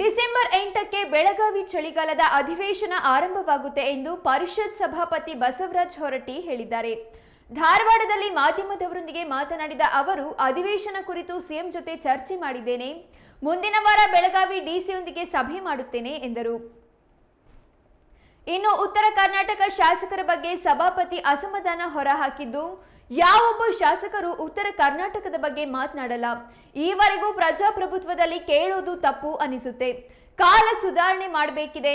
December ಎಂಟಕ್ಕೆ ಬೆಳಗಾವಿ ಚಳಿಗಾಲದ ಅಧಿವೇಶನ ಆರಂಭವಾಗುತ್ತೆ ಎಂದು ಪರಿಷತ್ ಸಭಾಪತಿ ಬಸವರಾಜ್ ಹೊರಟ್ಟಿ ಹೇಳಿದ್ದಾರೆ. ಧಾರವಾಡದಲ್ಲಿ ಮಾಧ್ಯಮದವರೊಂದಿಗೆ ಮಾತನಾಡಿದ ಅವರು, ಅಧಿವೇಶನ ಕುರಿತು ಸಿಎಂ ಜೊತೆ ಚರ್ಚೆ ಮಾಡಿದ್ದೇನೆ. ಮುಂದಿನ ವಾರ ಬೆಳಗಾವಿ ಡಿಸಿಯೊಂದಿಗೆ ಸಭೆ ಮಾಡುತ್ತೇನೆ, ಎಂದರು. ಇನ್ನು ಉತ್ತರ ಕರ್ನಾಟಕ ಶಾಸಕರ ಬಗ್ಗೆ ಸಭಾಪತಿ ಅಸಮಾಧಾನ ಹೊರಹಾಕಿದ್ದು ಯಾವೊಬ್ಬ ಶಾಸಕರು ಉತ್ತರ ಕರ್ನಾಟಕದ ಬಗ್ಗೆ ಮಾತನಾಡಲ್ಲ. ಈವರೆಗೂ ಪ್ರಜಾಪ್ರಭುತ್ವದಲ್ಲಿ ಕೇಳೋದು ತಪ್ಪು ಅನಿಸುತ್ತೆ. ಕಾಲ ಸುಧಾರಣೆ ಮಾಡಬೇಕಿದೆ.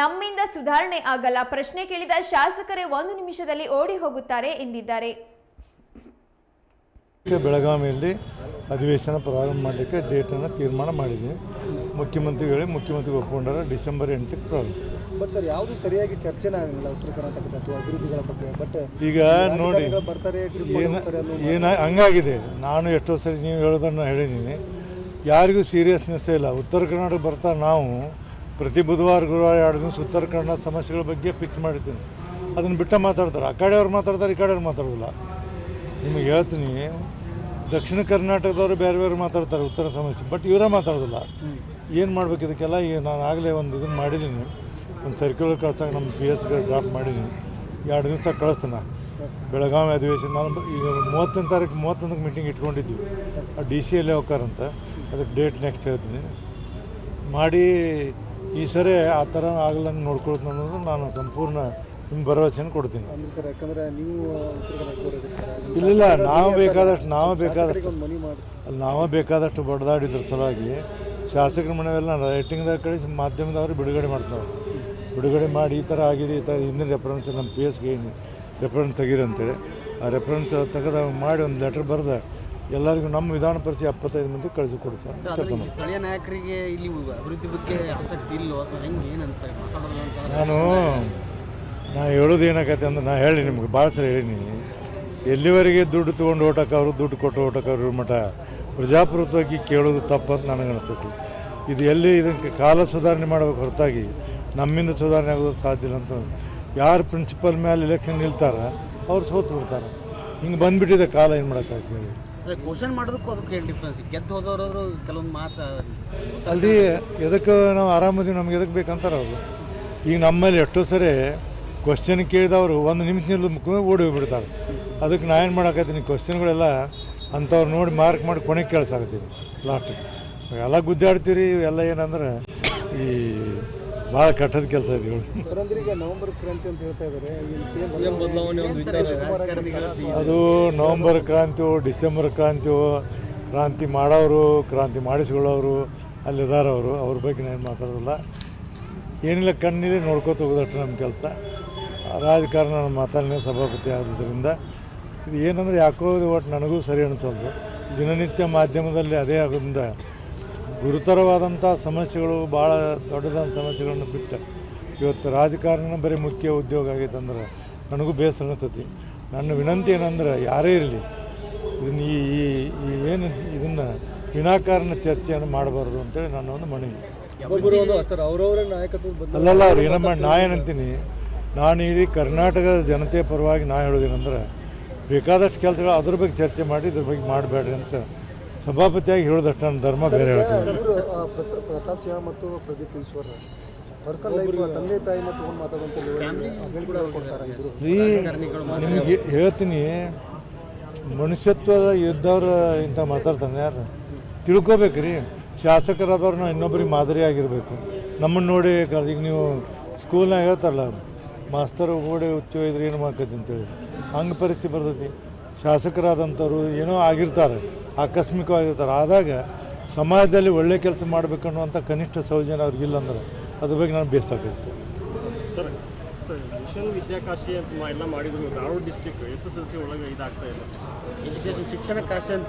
ನಮ್ಮಿಂದ ಸುಧಾರಣೆ ಆಗಲ್ಲ. ಪ್ರಶ್ನೆ ಕೇಳಿದ ಶಾಸಕರೇ ಒಂದು ನಿಮಿಷದಲ್ಲಿ ಓಡಿ ಹೋಗುತ್ತಾರೆ ಎಂದಿದ್ದಾರೆ. ಬೆಳಗಾವಿಯಲ್ಲಿ ಅಧಿವೇಶನ ಪ್ರಾರಂಭ ಮಾಡಲಿಕ್ಕೆ ಡೇಟನ್ನು ತೀರ್ಮಾನ ಮಾಡಿದ್ದೀನಿ. ಮುಖ್ಯಮಂತ್ರಿಗಳಿಗೆ ಮುಖ್ಯಮಂತ್ರಿ ಒಪ್ಕೊಂಡಾರ ಡಿಸೆಂಬರ್ ಎಂಟಕ್ಕೆ ಪ್ರಾರಂಭ. ಬಟ್ ಸರ್ ಯಾವುದು ಸರಿಯಾಗಿ ಚರ್ಚೆ ಆಗಲಿಲ್ಲ ಉತ್ತರ ಕರ್ನಾಟಕದ ಅಥವಾ ಅಭಿವೃದ್ಧಿಗಳ ಬಗ್ಗೆ ಬಟ್ ಈಗ ನೋಡಿ ಬರ್ತಾರೆ ಏನು ಏನ ಹಂಗಾಗಿದೆ. ನಾನು ಎಷ್ಟೋ ಸರಿ ನೀವು ಹೇಳೋದನ್ನು ಹೇಳಿದ್ದೀನಿ ಯಾರಿಗೂ ಸೀರಿಯಸ್ನೆಸ್ ಇಲ್ಲ. ಉತ್ತರ ಕರ್ನಾಟಕ ಬರ್ತಾ ನಾವು ಪ್ರತಿ ಬುಧವಾರ ಗುರುವಾರ ಎರಡು ದಿವಸ ಉತ್ತರ ಕನ್ನಡ ಸಮಸ್ಯೆಗಳ ಬಗ್ಗೆ ಫಿಕ್ಸ್ ಮಾಡಿದ್ದೀನಿ ಅದನ್ನು ಬಿಟ್ಟು ಮಾತಾಡ್ತಾರೆ. ಆ ಕಡೆಯವ್ರು ಮಾತಾಡ್ತಾರೆ ಈ ಕಡೆಯವ್ರು ಮಾತಾಡೋದಿಲ್ಲ. ನಿಮಗೆ ಹೇಳ್ತೀನಿ ದಕ್ಷಿಣ ಕರ್ನಾಟಕದವರು ಬೇರೆ ಬೇರೆ ಮಾತಾಡ್ತಾರೆ ಉತ್ತರ ಸಮಸ್ಯೆ ಬಟ್ ಇವರೇ ಮಾತಾಡೋದಿಲ್ಲ. ಏನು ಮಾಡ್ಬೇಕು? ಇದಕ್ಕೆಲ್ಲ ಈಗ ನಾನು ಆಗಲೇ ಒಂದು ಇದನ್ನು ಮಾಡಿದ್ದೀನಿ ಒಂದು ಸರ್ಕ್ಯುಲರ್ ಕಳ್ಸಾಗ ನಮ್ಮ ಪಿ ಎಸ್ಗೆ ಡ್ರಾಪ್ ಮಾಡಿದ್ದೀನಿ ಎರಡು ದಿವಸ ಕಳಿಸ್ತಾನೆ. ಬೆಳಗಾವಿ ಅಧಿವೇಶನ. ನಾನು ಈಗ ಮೂವತ್ತೊಂದು ತಾರೀಕು ಮೂವತ್ತೊಂದಕ್ಕೆ ಮೀಟಿಂಗ್ ಇಟ್ಕೊಂಡಿದ್ವಿ. ಆ ಡಿ ಸಿ ಎಲ್ಲಿ ಹೋಗ್ತಾರಂತ ಅದಕ್ಕೆ ಡೇಟ್ ನೆಕ್ಸ್ಟ್ ಹೇಳ್ತೀನಿ. ಮಾಡಿ ಈ ಸರಿ ಆ ಥರ ಆಗಲಂಗೆ ನೋಡ್ಕೊಳ್ತೀನಿ ಅನ್ನೋದು ನಾನು ಸಂಪೂರ್ಣ ನಿಮ್ಮ ಭರವಸೆಯನ್ನು ಕೊಡ್ತೀನಿ. ಇಲ್ಲ ಇಲ್ಲ ನಾವು ಬೇಕಾದಷ್ಟು ನಾವು ಬೇಕಾದಷ್ಟು. ಅಲ್ಲಿ ನಾವೇ ಬೇಕಾದಷ್ಟು ಬಡ್ದಾಡಿದ್ರ ಸಲುವಾಗಿ ಶಾಸಕರ ಮನೆಯವೆಲ್ಲ ರೈಟಿಂಗ್ದಾಗ ಕಳಿಸಿ ಮಾಧ್ಯಮದವರು ಬಿಡುಗಡೆ ಮಾಡ್ತಾರೆ ಬಿಡುಗಡೆ ಮಾಡಿ ಈ ಥರ ಆಗಿದೆ ಈ ಥರ ಹಿಂದಿನ ರೆಫರೆನ್ಸ್ ನಮ್ಮ ಪಿ ಎಸ್ಗೆ ಏನು ರೆಫರೆನ್ಸ್ ತೆಗೀರಿ ಅಂತೇಳಿ. ಆ ರೆಫರೆನ್ಸ್ ತೆಗೆದ ಮಾಡಿ ಒಂದು ಲೆಟ್ರ್ ಬರೆದ ಎಲ್ಲರಿಗೂ ನಮ್ಮ ವಿಧಾನ ಪರಿಚಯ ಎಪ್ಪತ್ತೈದು ಮಂದಿ ಕಳಿಸಿ ಕೊಡ್ತಾರೆ. ಸರ್, ಕೆಲಸ ಆದ್ರೆ ಈ ಮಾಡ್ತಾರೆ ಸ್ಥಳೀಯ ನಾಯಕರಿಗೆ ಇಲ್ಲಿ ಅಭಿವೃದ್ಧಿ ಬಗ್ಗೆ ಆಸಕ್ತಿ ಇಲ್ಲೋ ಅಥವಾ ಹೆಂಗೆ ಏನಂತ ನಾನು ನಾ ಹೇಳೋದು ಏನಾಗತ್ತೆ ಅಂದ್ರೆ ನಾ ಹೇಳಿ ನಿಮ್ಗೆ ಭಾಳ ಸರಿ ಹೇಳೀನಿ. ಎಲ್ಲಿವರೆಗೆ ದುಡ್ಡು ತೊಗೊಂಡು ಓಟಕ್ಕವ್ರು ದುಡ್ಡು ಕೊಟ್ಟು ಓಟಕ್ಕವ್ರ ಮಠ? ಪ್ರಜಾಪ್ರಭುತ್ವಕ್ಕೆ ಕೇಳೋದು ತಪ್ಪಂತ ನನಗೆ ಅನಿಸ್ತೈತಿ. ಇದು ಎಲ್ಲಿ ಇದಕ್ಕೆ ಕಾಲ ಸುಧಾರಣೆ ಮಾಡಬೇಕು ಹೊರತಾಗಿ ನಮ್ಮಿಂದ ಸುಧಾರಣೆ ಆಗೋದು ಸಾಧ್ಯ ಇಲ್ಲ ಅಂತ ಯಾರು ಪ್ರಿನ್ಸಿಪಲ್ ಮೇಲೆ ಎಲೆಕ್ಷನ್ ನಿಲ್ತಾರ ಅವ್ರು ಸೋತು ಬಿಡ್ತಾರೆ. ಹಿಂಗೆ ಬಂದ್ಬಿಟ್ಟಿದೆ ಕಾಲ ಏನು ಅದೇ ಕ್ವಶನ್ ಮಾಡೋದಕ್ಕೂ ಅದಕ್ಕೆ ಡಿಫ್ರೆನ್ಸ್ ಗೆದ್ದು ಹೋದವರು ಕೆಲವೊಂದು ಮಾತು ಅಲ್ರಿ ಎದಕ್ಕೆ ನಾವು ಆರಾಮದೀವಿ ನಮ್ಗೆ ಎದಕ್ಕೆ ಬೇಕಂತಾರೆ ಅವರು. ಈಗ ನಮ್ಮಲ್ಲಿ ಎಷ್ಟೋ ಸರಿ ಕ್ವಶನ್ ಕೇಳಿದವರು ಒಂದು ನಿಮಿಷ ನಿಲ್ಲದ ಮುಖ ಓಡಿ ಹೋಗ್ಬಿಡ್ತಾರೆ. ಅದಕ್ಕೆ ನಾ ಏನು ಮಾಡಾಕತ್ತೀನಿ ಕ್ವಶನ್ಗಳೆಲ್ಲ ಅಂಥವ್ರು ನೋಡಿ ಮಾರ್ಕ್ ಮಾಡಿ ಕೊನೆ ಕೇಳ್ಸಾಕತ್ತೀವಿ ಲಾಸ್ಟಿಗೆ ಎಲ್ಲ ಗುದ್ದಾಡ್ತೀರಿ ಇವೆಲ್ಲ ಏನಂದ್ರೆ ಈ ಭಾಳ ಕಟ್ಟದ ಕೆಲಸ ಇದೆ ನವೆಂಬರ್ ಕ್ರಾಂತಿ ಅಂತ ಹೇಳ್ತಾ ಇದ್ದಾರೆ ಅದು ನವಂಬರ್ ಕ್ರಾಂತಿಯೋ ಡಿಸೆಂಬರ್ ಕ್ರಾಂತಿಯೋ ಕ್ರಾಂತಿ ಮಾಡೋರು ಕ್ರಾಂತಿ ಮಾಡಿಸ್ಕೊಳ್ಳೋರು ಅಲ್ಲಿದಾರವರು ಅವ್ರ. ಬಗ್ಗೆ ನಾನು ಮಾತಾಡೋದಿಲ್ಲ. ಏನಿಲ್ಲ ಕಣ್ಣಿದೆ ನೋಡ್ಕೋತ ಹೋಗೋದಷ್ಟು ನಮ್ಮ ಕೆಲಸ. ರಾಜಕಾರಣ ಮಾತಾಡನೇ ಸಭಾಪತಿ ಆಗೋದ್ರಿಂದ ಇದು ಏನಂದ್ರೆ ಯಾಕೋ ಇದು ಒಟ್ಟು ನನಗೂ ಸರಿ ಅನಿಸೋದು ದಿನನಿತ್ಯ ಮಾಧ್ಯಮದಲ್ಲಿ ಅದೇ ಆಗೋದ್ರಿಂದ ಗುರುತರವಾದಂಥ ಸಮಸ್ಯೆಗಳು ಭಾಳ ದೊಡ್ಡದಾದ ಸಮಸ್ಯೆಗಳನ್ನು ಬಿಟ್ಟು. ಇವತ್ತು ರಾಜಕಾರಣ ಬರೀ ಮುಖ್ಯ ಉದ್ಯೋಗ ಆಗೈತೆ ಅಂದ್ರೆ ನನಗೂ ಬೇಸರ ಅನಿಸ್ತತಿ. ನನ್ನ ವಿನಂತಿ ಏನಂದ್ರೆ ಯಾರೇ ಇರಲಿ ಇದನ್ನ ಈ ಈ- ಏನು ಇದನ್ನು ವಿನಾಕಾರಣ ಚರ್ಚೆಯನ್ನು ಮಾಡಬಾರ್ದು ಅಂತೇಳಿ ನನ್ನ ಒಂದು ಮನವಿ. ಅಲ್ಲಲ್ಲ ಅವ್ರು ಏನಮ್ಮ ನಾ ಏನಂತೀನಿ ನಾನು ಇಡೀ ಕರ್ನಾಟಕದ ಜನತೆ ಪರವಾಗಿ ನಾ ಹೇಳೋದೇನೆಂದ್ರೆ ಬೇಕಾದಷ್ಟು ಕೆಲಸ ಅದ್ರ ಬಗ್ಗೆ ಚರ್ಚೆ ಮಾಡಿ ಇದ್ರ ಬಗ್ಗೆ ಮಾಡಬೇಡ್ರಿ ಅಂತ ಸಭಾಪತಿಯಾಗಿ ಹೇಳೋದಷ್ಟು ನನ್ನ ಧರ್ಮ ಬೇರೆ ಹೇಳ್ತಾರೆ ಪ್ರತಾಪ್ ಸಿಂಹ ಮತ್ತು ಪ್ರದೀಪ್ ಈಶ್ವರ್ ಪರ್ಸನಲ್ ಲೈಫ್ ತಂದೆ ನಿಮಗೆ ಹೇಳ್ತೀನಿ ಮನುಷ್ಯತ್ವದ ಯುದ್ಧವ್ರು ಇಂಥ ಮಾತಾಡ್ತಾನೆ ಯಾರು? ತಿಳ್ಕೊಬೇಕು ರೀ ಶಾಸಕರಾದವ್ರು ನಾವು ಇನ್ನೊಬ್ರಿಗೆ ಮಾದರಿಯಾಗಿರಬೇಕು ನಮ್ಮನ್ನು ನೋಡಿ ಕ- ಈಗ ನೀವು ಸ್ಕೂಲ್ನಾಗ ಹೇಳ್ತಾರಲ್ಲ ಮಾಸ್ತರ್ ಓಡಿ ಹುಚ್ಚು ಇದ್ರೆ ಏನು ಮಾಡ್ಕೈತಿ ಅಂತೇಳಿ. ಹಂಗೆ ಪರಿಸ್ಥಿತಿ ಬರ್ತೈತಿ. ಶಾಸಕರಾದಂಥವ್ರು ಏನೋ ಆಗಿರ್ತಾರೆ, ಆಕಸ್ಮಿಕವಾಗಿರ್ತಾರೆ. ಆದಾಗ ಸಮಾಜದಲ್ಲಿ ಒಳ್ಳೆ ಕೆಲಸ ಮಾಡಬೇಕನ್ನುವಂಥ ಕನಿಷ್ಠ ಸೌಜನ್ಯ ಅವ್ರಿಗಿಲ್ಲ ಅಂದ್ರೆ ಅದ್ರ ಬಗ್ಗೆ ನಾನು ಬೇಸಾಕೈತೆ ಸರ್ ಮಿಷನ್ ವಿದ್ಯಾಕಾಶಿ ಅಂತ ಎಲ್ಲ ಮಾಡಿದ್ರು. Dharwad district S S L C ಒಳಗೆ ಇದಾಗ್ತಾ ಇಲ್ಲ ಎಜುಕೇಶನ್ ಶಿಕ್ಷಣ ಕಾಶಿ ಅಂತ